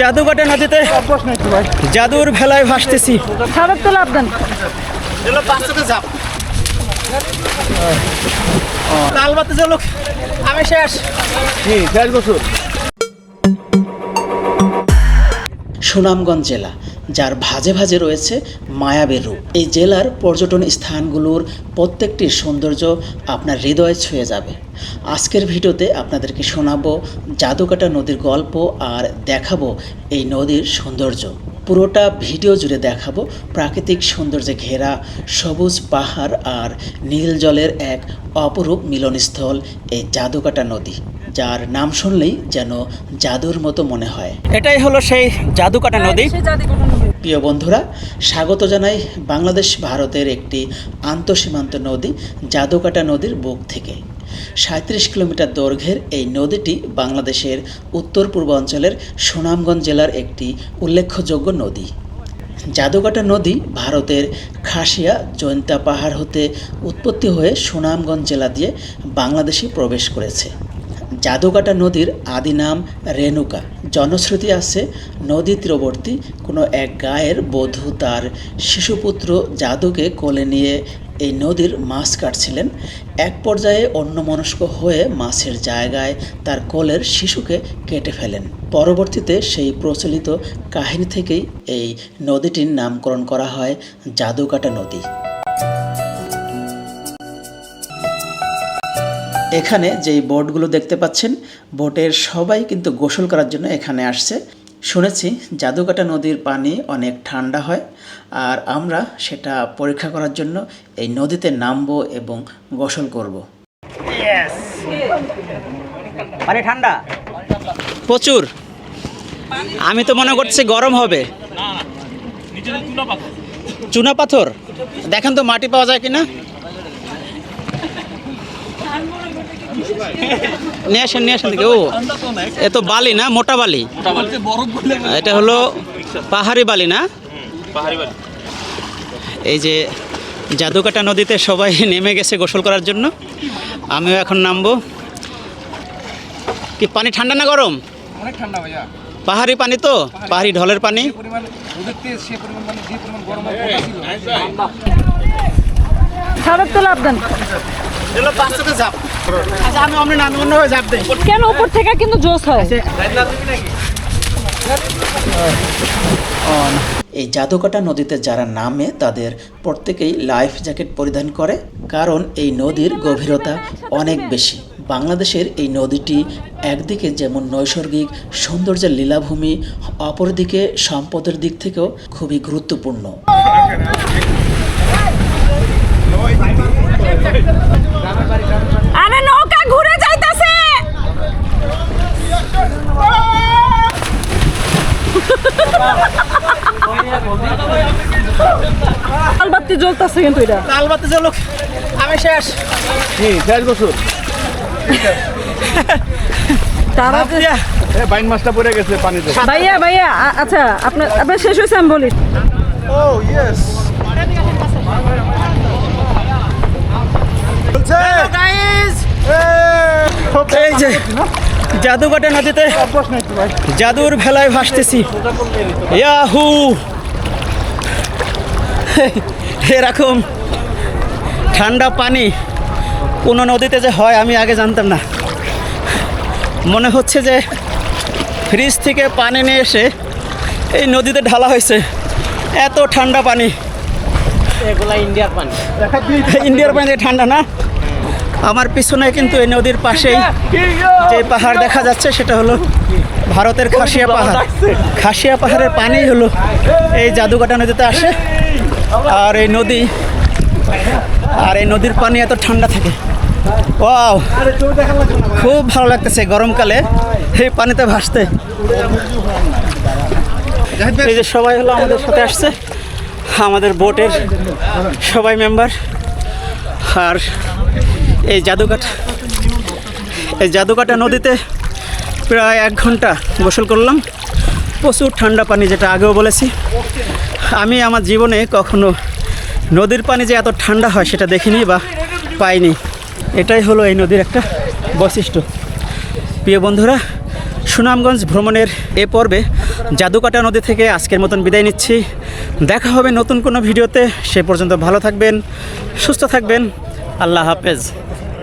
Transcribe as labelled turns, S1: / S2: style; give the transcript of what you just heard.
S1: জাদুঘাটা নদীতে জাদুর ভেলায় ভাসতেছি। লালবাতি চলুক আমি শেষ। সুনামগঞ্জ জেলা যার ভাজে ভাজে রয়েছে মায়াবের রূপ। এই জেলার পর্যটন স্থানগুলোর প্রত্যেকটির সৌন্দর্য আপনার হৃদয়ে ছুঁয়ে যাবে। আজকের ভিডিওতে আপনাদেরকে শোনাবো জাদুকাটা নদীর গল্প আর দেখাবো এই নদীর সৌন্দর্য। পুরোটা ভিডিও জুড়ে দেখাবো প্রাকৃতিক সৌন্দর্যে ঘেরা সবুজ পাহাড় আর নীল জলের এক অপরূপ মিলনস্থল এই জাদুকাটা নদী যার নাম শুনলেই যেন জাদুর মতো মনে হয়। এটাই হলো সেই জাদুকাটা নদী।
S2: কোনো নদী।
S1: প্রিয় বন্ধুরা স্বাগত জানাই বাংলাদেশ ভারতের একটি আন্তঃসীমান্ত নদী জাদুকাটা নদীর বুক থেকে। সাঁত্রিশ কিলোমিটার দৈর্ঘ্যের এই নদীটি বাংলাদেশের উত্তর পূর্বাঞ্চলের সুনামগঞ্জ জেলার একটি উল্লেখযোগ্য নদী। জাদুকাটা নদী ভারতের খাসিয়া জৈন্তা পাহাড় হতে উৎপত্তি হয়ে সুনামগঞ্জ জেলা দিয়ে বাংলাদেশে প্রবেশ করেছে। জাদুকাটা নদীর আদি নাম রেণুকা। জনশ্রুতি আছে, নদী তীরবর্তী কোনো এক গায়ের বধূ তার শিশুপুত্র জাদুকে কোলে নিয়ে এই নদীর মাছ কাটছিলেন। এক পর্যায়ে অন্যমনস্ক হয়ে মাছের জায়গায় তার কোলের শিশুকে কেটে ফেলেন। পরবর্তীতে সেই প্রচলিত কাহিনী থেকেই এই নদীটির নামকরণ করা হয় জাদুকাটা নদী। এখানে যেই বোটগুলো দেখতে পাচ্ছেন, বোটের সবাই কিন্তু গোসল করার জন্য এখানে আসছে। শুনেছি জাদুকাটা নদীর পানি অনেক ঠান্ডা হয় আর আমরা সেটা পরীক্ষা করার জন্য এই নদীতে নামবো এবং গোসল করব। পানি ঠান্ডা? প্রচুর। আমি তো মনে করছি গরম হবে। চুনা পাথর? দেখেন তো মাটি পাওয়া যায় কিনা? নিয়ে আসেন নিয়ে আসেন দেখি। ও এ তো বালি না মোটা বালি? এটা হলো পাহাড়ি বালি না? এই যে জাদুকাটা নদীতে সবাই নেমে গেছে গোসল করার জন্য। আমিও এখন নামবো। কি পানি ঠান্ডা না গরম?
S3: অনেক ঠান্ডা ভাইয়া।
S1: পাহাড়ি পানি তো? পাহাড়ি। ঢলের পানি?
S3: থেকে মানে
S2: সাবেক তো লাভ দেন।
S1: আচ্ছা আমি অমনি নামি অন্য হয়ে ঝাঁপ দেই।
S2: কেন উপর থেকে কিন্তু জোস হয়?
S1: এই জাদুকাটা নদীতে যারা নামে তাদের প্রত্যেকেই লাইফ জ্যাকেট পরিধান করে কারণ এই নদীর গভীরতা অনেক বেশি। বাংলাদেশের এই নদীটি একদিকে যেমন নৈসর্গিক সৌন্দর্যের লীলাভূমি অপরদিকে সম্পদের দিক থেকেও খুবই গুরুত্বপূর্ণ।
S2: আরে নৌকা ঘুরে যাইতাছে। লালবাতি জ্বলতাছে কিন্তু এটা।
S1: আমি শেষ।
S3: কি দেড় বছর?
S2: তারা
S3: বাইন মাছটা পড়ে গেছে পানিতে।
S2: ভাইয়া ভাইয়া আচ্ছা আপনার আপনার শেষ হয়েছে আমি বলি।
S3: ও ইয়েস
S1: এই যে নদীতে জাদুর ভেলায় ভাসতেছি। ইয়াহু এরকম ঠান্ডা পানি কোনো নদীতে যে হয় আমি আগে জানতাম না। মনে হচ্ছে যে ফ্রিজ থেকে পানি নিয়ে এসে এই নদীতে ঢালা হয়েছে। এত ঠান্ডা পানি।
S4: ইন্ডিয়ার পানি।
S1: ঠান্ডা না? আমার পিছনে কিন্তু এই নদীর পাশেই যে পাহাড় দেখা যাচ্ছে, সেটা হলো ভারতের খাসিয়া পাহাড়। খাসিয়া পাহাড়ের পানি হলো এই জাদুকাটা নদীতে আসে, আর এই নদী, আর এই নদীর পানি এত ঠান্ডা থাকে। ওয়াও, খুব ভালো লাগতেছে গরমকালে, এই পানিতে ভাসতে। এই যে সবাই হলো আমাদের সাথে আসছে। আমাদের বোটের সবাই মেম্বার আর এই জাদুকাটা এই জাদুকাটা নদীতে প্রায় এক ঘণ্টা গোসল করলাম। প্রচুর ঠান্ডা পানি যেটা আগেও বলেছি। আমি আমার জীবনে কখনো নদীর পানি যে এত ঠান্ডা হয় সেটা দেখিনি বা পাইনি। এটাই হলো এই নদীর একটা বৈশিষ্ট্য। প্রিয় বন্ধুরা
S4: সুনামগঞ্জ ভ্রমণের এ পর্বে জাদুকাটা নদী থেকে আজকের মতন বিদায় নিচ্ছি। দেখা হবে নতুন কোনো ভিডিওতে। সে পর্যন্ত ভালো থাকবেন, সুস্থ থাকবেন। আল্লাহ হাফেজ।